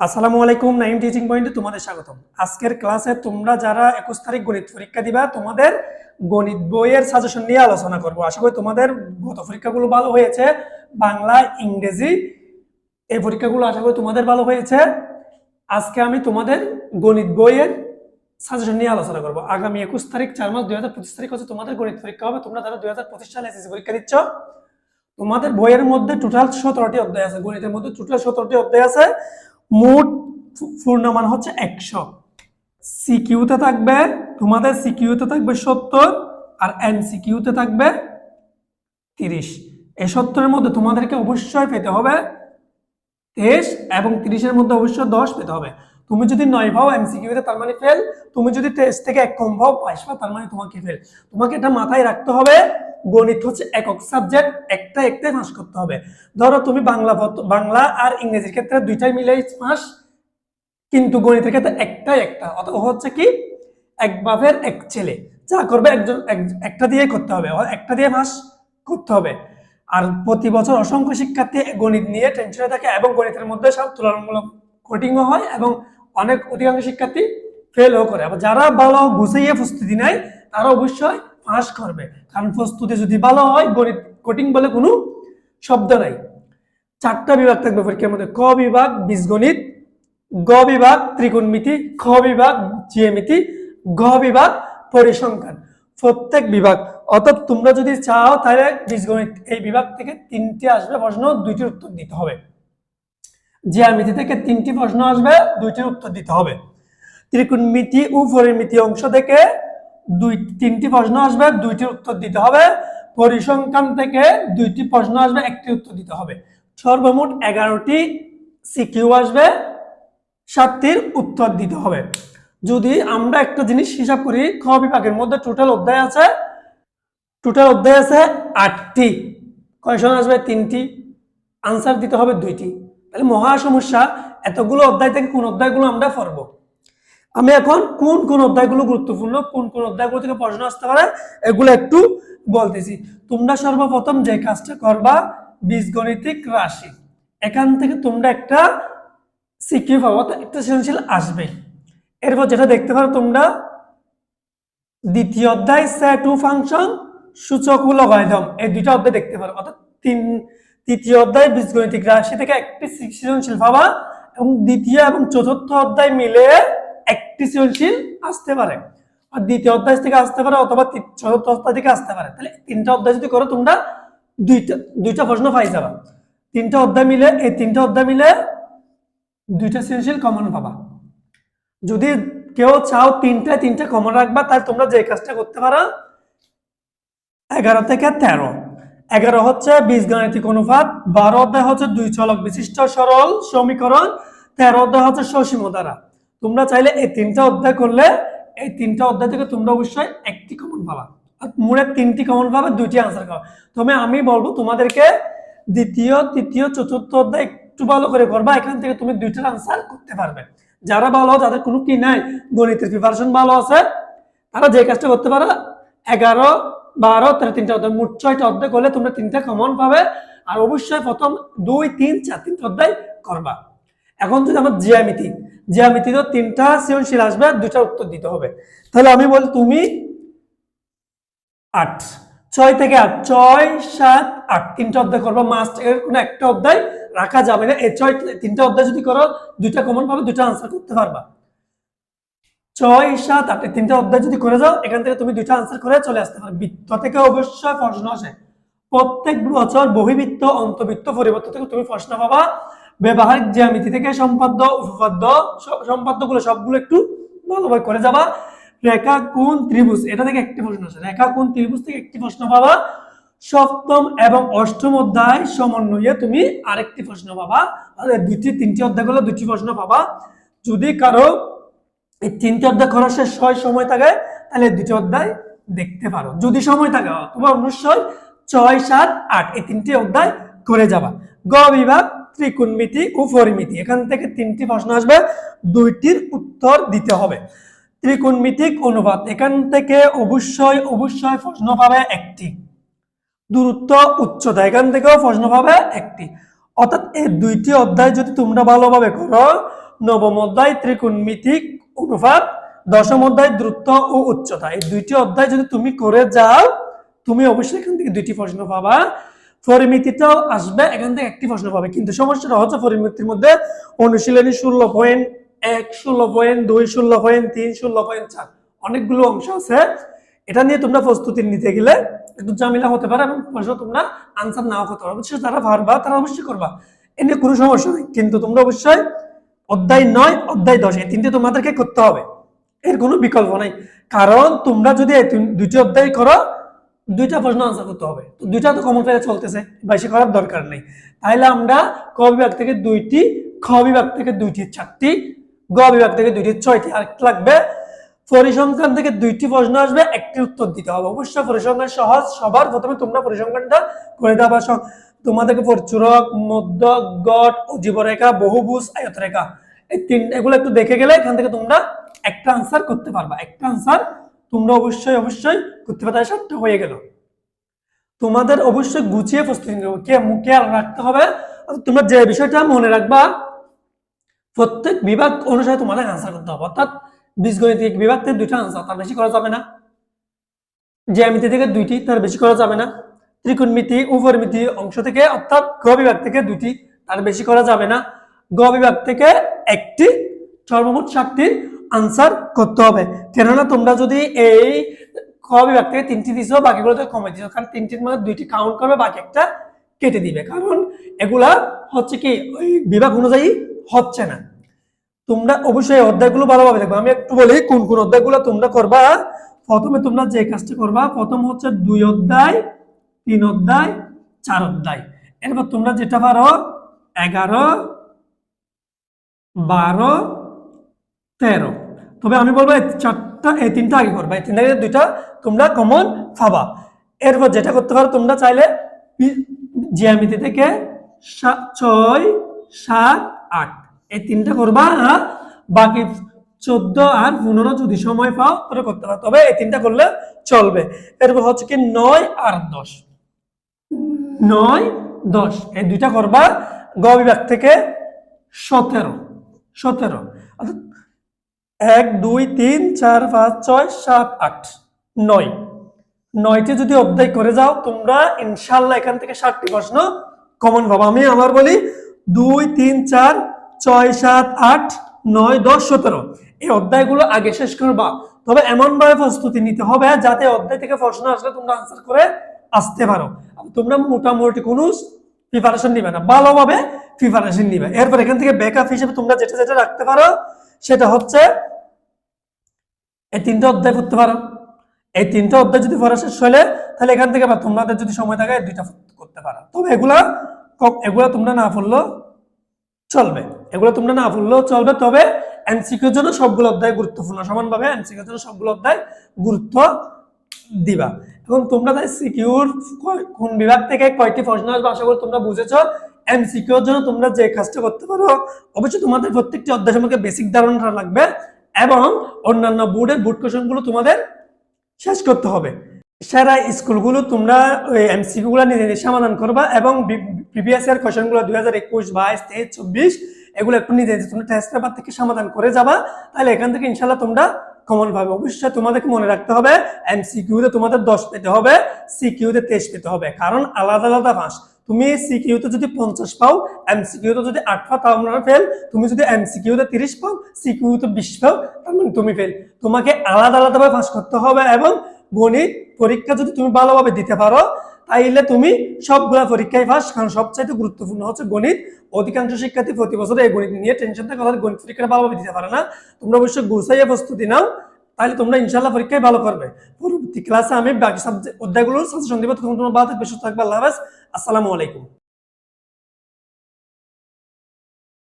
আসসালামু আলাইকুম নাইম টিচিং পয়েন্টে তোমাদের স্বাগতম। আজকের ক্লাসে তোমরা যারা একুশ তারিখ গণিত পরীক্ষা দিবা, তোমাদের গণিত বইয়ের সাজেশন নিয়ে আলোচনা করব। আশা করি তোমাদের গত পরীক্ষাগুলো ভালো হয়েছে, বাংলা, ইংরেজি, এই পরীক্ষাগুলো আশা করি তোমাদের ভালো হয়েছে। আজকে আমি তোমাদের গণিত বইয়ের সাজেশন নিয়ে আলোচনা করব। আগামী একুশ তারিখ, চার মাস দুই হাজার পঁচিশ তারিখ হচ্ছে তোমাদের গণিত পরীক্ষা হবে। তোমরা যারা দুই হাজার পঁচিশ সালে এসএসসি পরীক্ষা দিচ্ছ, তোমাদের বইয়ের মধ্যে টোটাল সতেরোটি অধ্যায় আছে। গণিতের মধ্যে টোটাল সতেরোটি অধ্যায় আছে। মোট পূ- পূর্ণমান হচ্ছে একশো। সিকিউতে থাকবে তোমাদের সিকিউতে থাকবে সত্তর আর এমসিকিউতে থাকবে তিরিশ। এ সত্তরের মধ্যে তোমাদেরকে অবশ্যই পেতে হবে তেইশ এবং তিরিশের মধ্যে অবশ্যই দশ পেতে হবে। তুমি যদি নয় পাও এমসিকিউতে তার মানে ফেল তুমি যদি টেস্ট থেকে এক কম পাও, বাইশ পাও, তার মানে তোমাকে ফেল তোমাকে এটা মাথায় রাখতে হবে গণিত হচ্ছে একক সাবজেক্ট একটা একটাই পাস করতে হবে। ধরো তুমি বাংলা বাংলা আর ইংরেজির ক্ষেত্রে দুইটাই মিলেই পাস কিন্তু গণিতের ক্ষেত্রে একটাই একটা। অত হচ্ছে কি, এক বাপের এক ছেলে। যা করবে একজন, এক- একটা দিয়ে করতে হবে একটা দিয়ে মাস করতে হবে। আর প্রতি বছর অসংখ্য শিক্ষার্থী গণিত নিয়ে টেনশনে থাকে এবং গণিতের মধ্যে সব তুলনামূলক কঠিনও হয় এবং অনেক অধিকাংশ শিক্ষার্থী ফেলও করে। আবার যারা ভালো গুছিয়ে প্রস্তুতি নেয়, তারা অবশ্যই পাস করবে। কারণ প্রস্তুতি যদি ভালো হয়, গণিত কঠিন বলে কোনো শব্দ নাই। চারটা বিভাগ থাকবে পরীক্ষার মধ্যে। ক বিভাগ, বীজগণিত, গ বিভাগ, ত্রিকোণমিতি, খ বিভাগ জিএমিতি গ বিভাগ, পরিসংখ্যান। প্রত্যেক বিভাগ। অর্থাৎ তোমরা যদি চাও, তাহলে বীজগণিত এই বিভাগ থেকে তিনটি আসবে প্রশ্ন, দুইটির উত্তর দিতে হবে। জ্যামিতি থেকে তিনটি প্রশ্ন আসবে, দুইটির উত্তর দিতে হবে। ত্রিকোণমিতি ও পরিমিতি অংশ থেকে দুই, তিনটি প্রশ্ন আসবে, দুইটির উত্তর দিতে হবে। পরিসংখ্যান থেকে দুইটি প্রশ্ন আসবে, একটি উত্তর দিতে হবে। সর্বমোট এগারোটি সিকিউ আসবে, সাতটির উত্তর দিতে হবে। যদি আমরা একটা জিনিস হিসাব করি, খ বিভাগের মধ্যে টোটাল অধ্যায় আছে টোটাল অধ্যায় আছে আটটি। কয়শন আসবে? তিনটি। আনসার দিতে হবে দুইটি। তাহলে মহা সমস্যা, এতগুলো অধ্যায় থেকে কোন অধ্যায়গুলো আমরা পড়ব? আমি এখন কোন কোন অধ্যায়গুলো গুরুত্বপূর্ণ, কোন কোন অধ্যায়গুলো থেকে প্রশ্ন আসতে পারে, এগুলো একটু বলতেছি। তোমরা সর্বপ্রথম যে কাজটা করবা, বীজগণিতিক রাশি, এখান থেকে তোমরা একটা সিকিউ পাবো একটা সৃজনশীল আসবে। এরপর যেটা দেখতে পারো তোমরা, দ্বিতীয় অধ্যায় সেট টু ফাংশন সূচক ও লগাইদম এই দুইটা অধ্যায় দেখতে পারো। অর্থাৎ তিন, তৃতীয় অধ্যায়, বীজগণিতিক রাশি থেকে একটি সৃজনশীল পাবা এবং দ্বিতীয় এবং চতুর্থ অধ্যায় মিলে একটি সৃজনশীল আসতে পারে। আর দ্বিতীয় অধ্যায় থেকে আসতে পারে অথবা চতুর্থ অধ্যায় থেকে আসতে পারে। তাহলে তিনটা অধ্যায় যদি করো, তোমরা দুইটা দুইটা প্রশ্ন পাই যাবা। তিনটা অধ্যায় মিলে, এই তিনটা অধ্যায় মিলে দুইটা সৃজনশীল কমন পাবা। যদি কেউ চাও তিনটা তিনটা কমন রাখবা, তাহলে তোমরা যে কাজটা করতে পারো, এগারো থেকে তেরো। এগারো হচ্ছে বীজগাণিতিক অনুপাত, বারো অধ্যায় হচ্ছে দুই চলক বিশিষ্ট সরল সমীকরণ, তেরো অধ্যায় হচ্ছে সসীম দ্বারা তোমরা চাইলে এই তিনটা অধ্যায় করলে, এই তিনটা অধ্যায় থেকে তোমরা অবশ্যই একটি কমন পাবা। মোড়ে তিনটি কমন পাবে, দুইটি আনসার পাবা। তবে আমি বলব, তোমাদেরকে দ্বিতীয়, তৃতীয়, চতুর্থ অধ্যায় একটু ভালো করে করবা, এখান থেকে তুমি দুইটার আনসার করতে পারবে। যারা ভালো, যাদের কোনো কি নাই, গণিতের প্রিপারেশন ভালো আছে, তারা যে কাজটা করতে পারো, এগারো, বারো তেরো তিনটা অধ্যায়, মোট ছয়টা অধ্যায় করলে তোমরা তিনটা কমন পাবে। আর অবশ্যই প্রথম দুই, তিন, চার তিনটা অধ্যায় করবা। এখন যদি আমার জিয়ামিতি জিয়ামিতি তো তিনটা সৃজনশীল আসবে দুইটা উত্তর দিতে হবে। তাহলে আমি বলি, তুমি আট। ছয় থেকে আট। ছয়, সাত, আট। তিনটা অধ্যায় করব। মাস্ট এর কোনো একটা অধ্যায় রাখা যাবে না। এই ছয়, তিনটা অধ্যায় যদি করো, দুইটা কমন পাবে, দুইটা আনসার করতে পারবা। ছয়, সাত, আট তিনটা অধ্যায় যদি করে যাও, এখান থেকে তুমি দুইটা আনসার করে চলে আসতে পারবে বৃত্ত থেকে অবশ্যই প্রশ্ন আসে। প্রত্যেক বছর বহিবৃত্ত অন্তবৃত্ত পরিবর্তন থেকে তুমি প্রশ্ন পাবা। ব্যবহারিক জ্যামিতি থেকে সম্পাদ্য, উপপাদ্য সম্পাদ্যগুলো সবগুলো একটু ভালোভাবে করে যাবা। রেখা কোন ত্রিভুজ, এটা থেকে একটি প্রশ্ন আসে। রেখা কোন ত্রিভুজ থেকে একটি প্রশ্ন পাবা। সপ্তম এবং অষ্টম অধ্যায় সমন্বয়ে তুমি আরেকটি প্রশ্ন পাবা। দুটি তিনটি অধ্যায় করলে দুটি প্রশ্ন পাবা। যদি কারও এই তিনটি অধ্যায় করার শেষ হয়, সময় থাকে, তাহলে দুটি অধ্যায় দেখতে পারো। যদি সময় থাকে তোমার অবশ্যই ছয়, সাত, আট, এই তিনটি অধ্যায় করে যাবা। গ বিভাগ, ত্রিকোণমিতি ও পরিমিতি। এখান থেকে তিনটি প্রশ্ন আসবে, দুইটির উত্তর দিতে হবে। ত্রিকোণমিতিক অনুপাত, এখান থেকে অবশ্যই অবশ্যই প্রশ্ন পাবে একটি। দূরত্ব, উচ্চতা, এখান থেকেও প্রশ্ন পাবে একটি। অর্থাৎ এই দুইটি অধ্যায় যদি তোমরা ভালোভাবে করো, নবম অধ্যায় ত্রিকোণমিতিক অনুপাত, দশম অধ্যায় দ্রুত ও উচ্চতা। এই দুইটি অধ্যায় যদি তুমি করে যাও, তুমি অবশ্যই এখান থেকে দুইটি প্রশ্ন পাবা। পরিমিতিটাও আসবে, এখান থেকে একটি প্রশ্ন পাবে। কিন্তু সমস্যাটা হচ্ছে পরিমিতির মধ্যে অনুশীলনী ষোলো পয়েন্ট এক, ষোলো পয়েন্ট দুই, ষোলো পয়েন্ট তিন, ষোলো পয়েন্ট চার, অনেকগুলো অংশ আছে। এটা নিয়ে তোমরা প্রস্তুতি নিতে গেলে একটু ঝামেলা হতে পারে এবং প্রশ্ন তোমরা আনসার নাও করতে পারো। অবশ্যই যারা পারবা, তারা অবশ্যই করবা। এ নিয়ে কোনো সমস্যা নেই, কিন্তু তোমরা অবশ্যই অধ্যায় নয়, অধ্যায় দশ, এই তিনটে তোমাদেরকে করতে হবে। এর কোনো বিকল্প নাই। কারণ তোমরা যদি দুইটি অধ্যায় করো দুইটা প্রশ্ন আনসার করতে হবে। তো দুইটা তো কমন ফেলে চলতেছে বেশি করার দরকার নেই। তাহলে আমরা ক বিভাগ থেকে দুইটি, খ বিভাগ থেকে দুইটি, চারটি, গ বিভাগ থেকে দুইটি, ছয়টি, আর লাগবে? পরিসংখ্যান থেকে দুইটি প্রশ্ন আসবে, একটি উত্তর দিতে হবে। অবশ্যই পরিসংখ্যান সহজ, সবার প্রথমে তোমরা পরিসংখ্যানটা করে দেওয়া স- তোমাদেরকে পরিচূরক মধ্য গট জীবরেখা বহুভুজ, আয়তরেখা, এই তিন এগুলো একটু দেখে গেলে এখান থেকে তোমরা একটা আনসার করতে পারবা। একটা আনসার তোমরা অবশ্যই অবশ্যই করতে পারবে তাই সাতটা হয়ে গেল। তোমাদের অবশ্যই গুছিয়ে প্রস্তুতি নিতে হবে। কে খেয়াল রাখতে হবে? তোমরা যে বিষয়টা মনে রাখবা, প্রত্যেক বিভাগ অনুসারে তোমাদের আনসার করতে হবে। অর্থাৎ বীজগণিতিক বিভাগ থেকে দুইটা আনসার তার বেশি করা যাবে না। জ্যামিতি থেকে দুইটি, তার বেশি করা যাবে না। ত্রিকোণমিতি, উপরমিতি অংশ থেকে, অর্থাৎ গ বিভাগ থেকে দুইটি, তার বেশি করা যাবে না। গ বিভাগ থেকে একটি, সর্বমোট সাতটি আনসার করতে হবে। কেননা তোমরা যদি এই ক বিভাগ থেকে তিনটি দিছো, বাকিগুলো থেকে কমে দিছো। কারণ তিনটির মধ্যে দুইটি কাউন্ট করবে, বাকি একটা কেটে দিবে। কারণ এগুলা হচ্ছে কি, ওই বিভাগ অনুযায়ী হচ্ছে না। তোমরা অবশ্যই অধ্যায়গুলো ভালোভাবে দেখবে। আমি একটু বলি কোন কোন অধ্যায়গুলো তোমরা করবা। প্রথমে তোমরা যে কাজটা করবা, প্রথম হচ্ছে দুই অধ্যায়, তিন অধ্যায়, চার অধ্যায়। এরপর তোমরা যেটা পারো, এগারো, বারো তেরো। তবে আমি বলব চারটা, এই তিনটা আগে করবা। এই তিনটা দুইটা তোমরা কমন পাবা। এরপর যেটা করতে পারো, তোমরা চাইলে জিয়ামিতি থেকে ছয়, সাত, আট। এই তিনটা করবা আর বাকি চোদ্দ আর পনেরো যদি সময় পাও, তাহলে করতে পারো। তবে এই তিনটা করলে চলবে। এরপর হচ্ছে কি, নয় আর দশ। নয়, দশ। এই দুইটা করবা, গ বিভাগ থেকে সতেরো। সতেরো। এক, দুই, তিন, চার, পাঁচ, ছয়, সাত, আট, নয়। নয়টি যদি অধ্যায় করে যাও, তোমরা ইনশাল্লাহ এখান থেকে ষাটটি প্রশ্ন কমন পাবো। আমি আমার বলি, দুই, তিন, চার, ছয়, সাত, আট, নয়, দশ, সতেরো। এই অধ্যায়গুলো আগে শেষ করবা। তবে এমন ভাবে প্রস্তুতি নিতে হবে যাতে অধ্যায় থেকে প্রশ্ন আসলে তোমরা আনসার করে আসতে পারো। তোমরা মোটামুটি কোনো প্রিপারেশন নিবে না, ভালোভাবে প্রিপারেশন নিবে। এরপর এখান থেকে ব্যাকআপ হিসেবে তোমরা যেটা যেটা রাখতে পারো, সেটা হচ্ছে এই তিনটা অধ্যায় পড়তে পারো। এই তিনটা অধ্যায় যদি পড়া শেষ হলে তাহলে এখান থেকে আবার তোমাদের যদি সময় থাকে দুইটা করতে পারো। তবে এগুলা এগুলা তোমরা না পড়লেও চলবে। এগুলো তোমরা না পড়লেও চলবে, তবে এনসিকিউর জন্য সবগুলো অধ্যায় গুরুত্বপূর্ণ। সমানভাবে এমসিকিউর জন্য সবগুলো অধ্যায় গুরুত্ব দিবা। এবং তোমরা তাই সিকিউর কোন বিভাগ থেকে কয়টি প্রশ্ন আসবে আশা করি তোমরা বুঝেছ। এমসিকিউর জন্য তোমরা যে কাজটা করতে পারো, অবশ্যই তোমাদের প্রত্যেকটি অধ্যায় সম্পর্কে বেসিক ধারণা লাগবে। এবং অন্যান্য বোর্ডের বোর্ড কোশ্চেনগুলো তোমাদের শেষ করতে হবে। সেরা স্কুলগুলো তোমরা, ওই এমসিকিউ গুলো নিজে নিজে সমাধান করবা এবং প্রিভিয়াস ইয়ারগুলো দুই হাজার একুশ, বাইশ, তেইশ, চব্বিশ, এগুলো একটু নিজে নিজে তোমরা টেস্ট পেপার থেকে সমাধান করে যাবা। তাহলে এখান থেকে ইনশাল্লাহ তোমরা কমন পাবে অবশ্যই তোমাদেরকে মনে রাখতে হবে এমসিকিউতে তোমাদের দশ পেতে হবে সিকিউতে তেইশ পেতে হবে, কারণ আলাদা আলাদা পাস তুমি সিকিউতে যদি পঞ্চাশ পাও এমসিকিউতে যদি আট পাও, তাও আমরা ফেল তুমি যদি এমসিকিউতে তিরিশ পাও সিকিউতে বিশ পাও, তার মানে তুমি ফেল তোমাকে আলাদা আলাদাভাবে পাস করতে হবে এবং গণিত পরীক্ষা যদি তুমি ভালোভাবে দিতে পারো, তাইলে তুমি সবগুলা পরীক্ষায় পাস কারণ সবচাইতে গুরুত্বপূর্ণ হচ্ছে গণিত। অধিকাংশ শিক্ষার্থী প্রতি বছর এই গণিত নিয়ে টেনশন থাকে গণিত পরীক্ষাটা ভালোভাবে দিতে পারে না। তোমরা অবশ্যই গুছাইয়ে প্রস্তুতি নাও। তাহলে তোমরা ইনশাল্লাহ পরীক্ষায় ভালো করবে। পরবর্তী ক্লাসে আমি বাকি সাবজেক্ট অধ্যায়গুলোর সাজেশন দেবো তখন তোমরা ভালো থাকবে, সুস্থ থাকবে, আল্লাহ আসসালামু আলাইকুম।